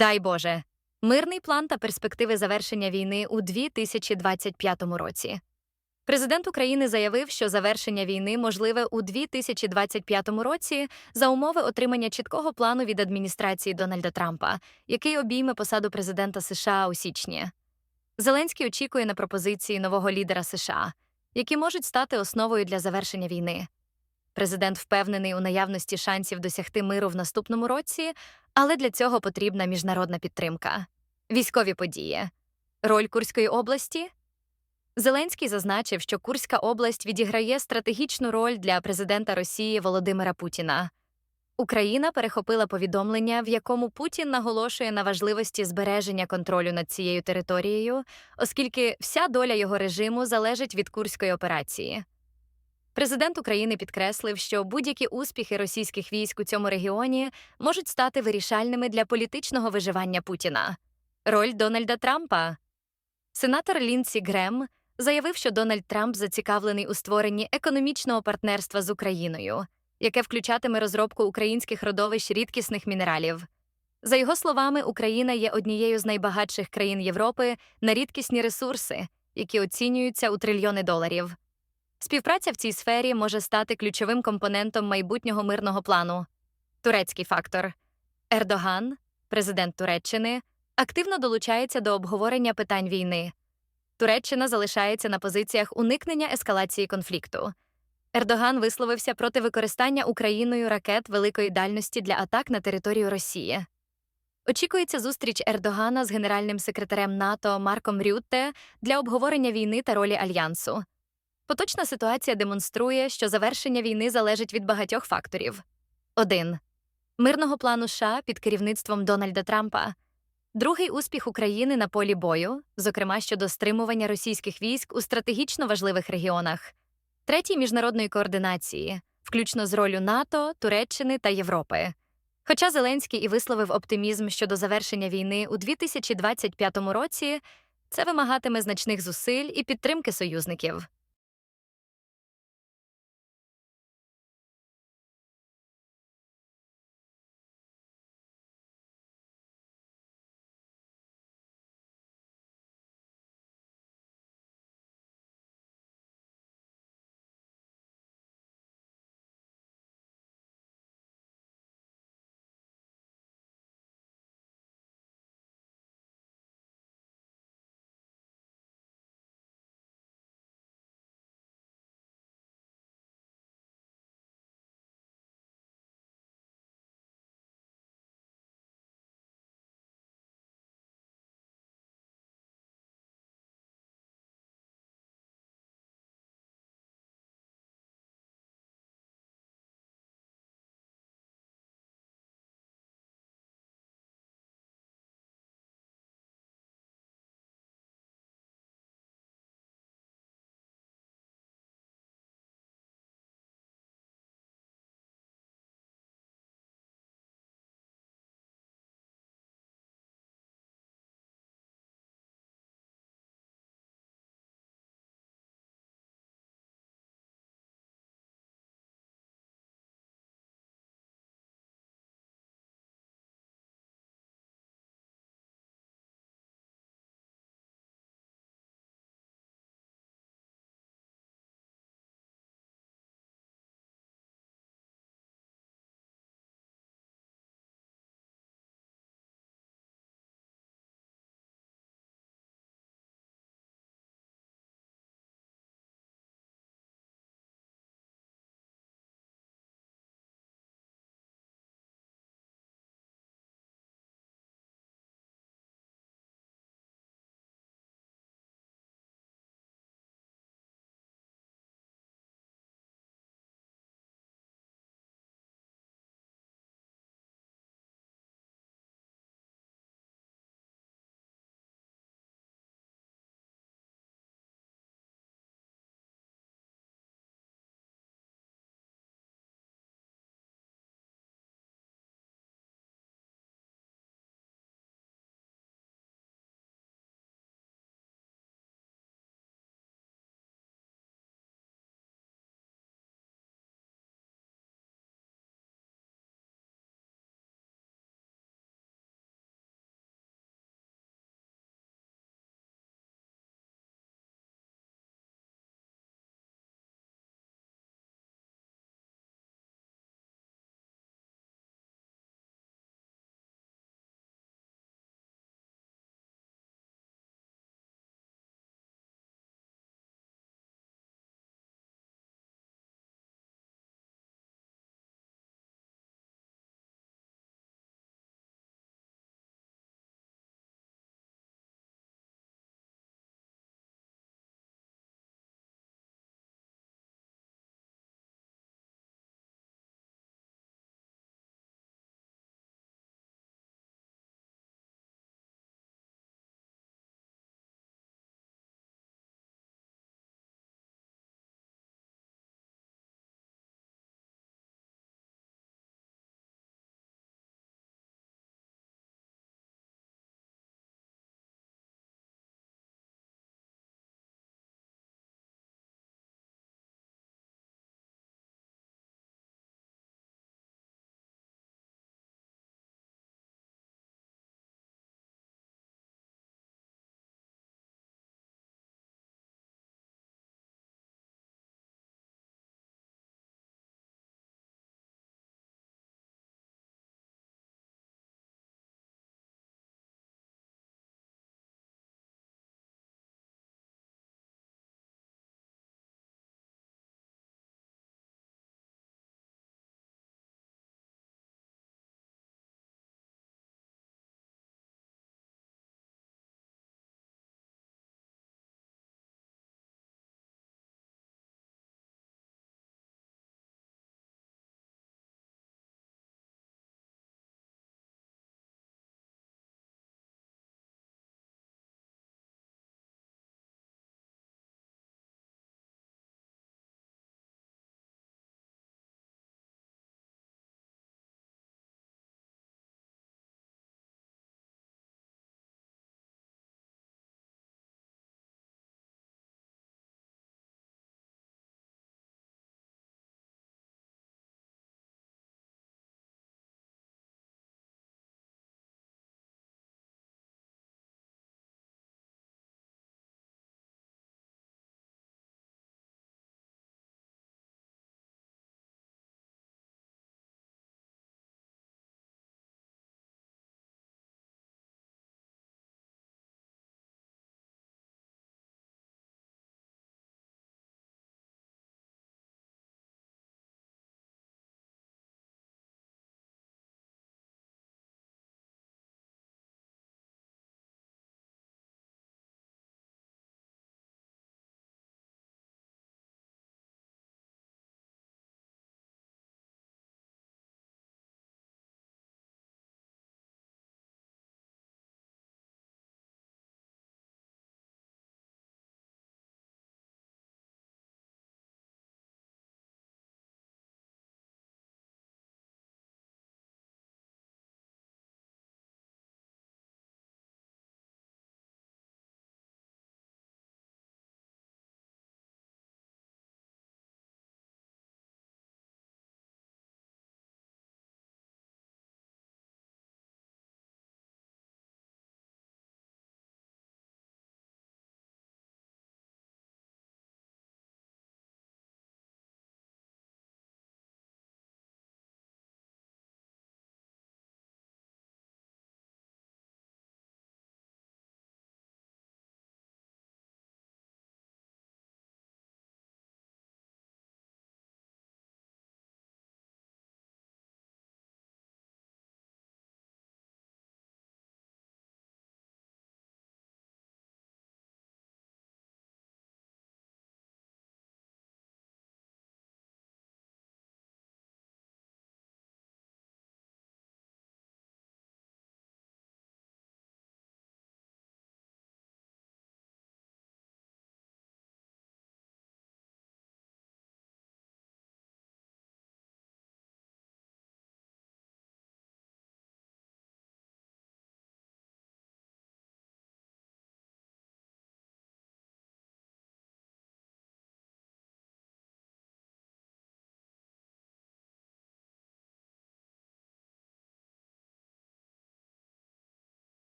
Дай Боже, мирний план та перспективи завершення війни у 2025 році. Президент України заявив, що завершення війни можливе у 2025 році за умови отримання чіткого плану від адміністрації Дональда Трампа, який обійме посаду президента США у січні. Зеленський очікує на пропозиції нового лідера США, які можуть стати основою для завершення війни. Президент впевнений у наявності шансів досягти миру в наступному році, але для цього потрібна міжнародна підтримка. Військові події. Роль Курської області. Зеленський зазначив, що Курська область відіграє стратегічну роль для президента Росії Володимира Путіна. Україна перехопила повідомлення, в якому Путін наголошує на важливості збереження контролю над цією територією, оскільки вся доля його режиму залежить від курської операції. Президент України підкреслив, що будь-які успіхи російських військ у цьому регіоні можуть стати вирішальними для політичного виживання Путіна. Роль Дональда Трампа. Сенатор Лінсі Грем заявив, що Дональд Трамп зацікавлений у створенні економічного партнерства з Україною, яке включатиме розробку українських родовищ рідкісних мінералів. За його словами, Україна є однією з найбагатших країн Європи на рідкісні ресурси, які оцінюються у трильйони доларів. Співпраця в цій сфері може стати ключовим компонентом майбутнього мирного плану. Турецький фактор Ердоган, президент Туреччини, активно долучається до обговорення питань війни. Туреччина залишається на позиціях уникнення ескалації конфлікту. Ердоган висловився проти використання Україною ракет великої дальності для атак на територію Росії. Очікується зустріч Ердогана з генеральним секретарем НАТО Марком Рютте для обговорення війни та ролі альянсу. Поточна ситуація демонструє, що завершення війни залежить від багатьох факторів. 1. Мирного плану США під керівництвом Дональда Трампа. Другий успіх України на полі бою, зокрема щодо стримування російських військ у стратегічно важливих регіонах. Третій міжнародної координації, включно з ролью НАТО, Туреччини та Європи. Хоча Зеленський і висловив оптимізм щодо завершення війни у 2025 році, це вимагатиме значних зусиль і підтримки союзників.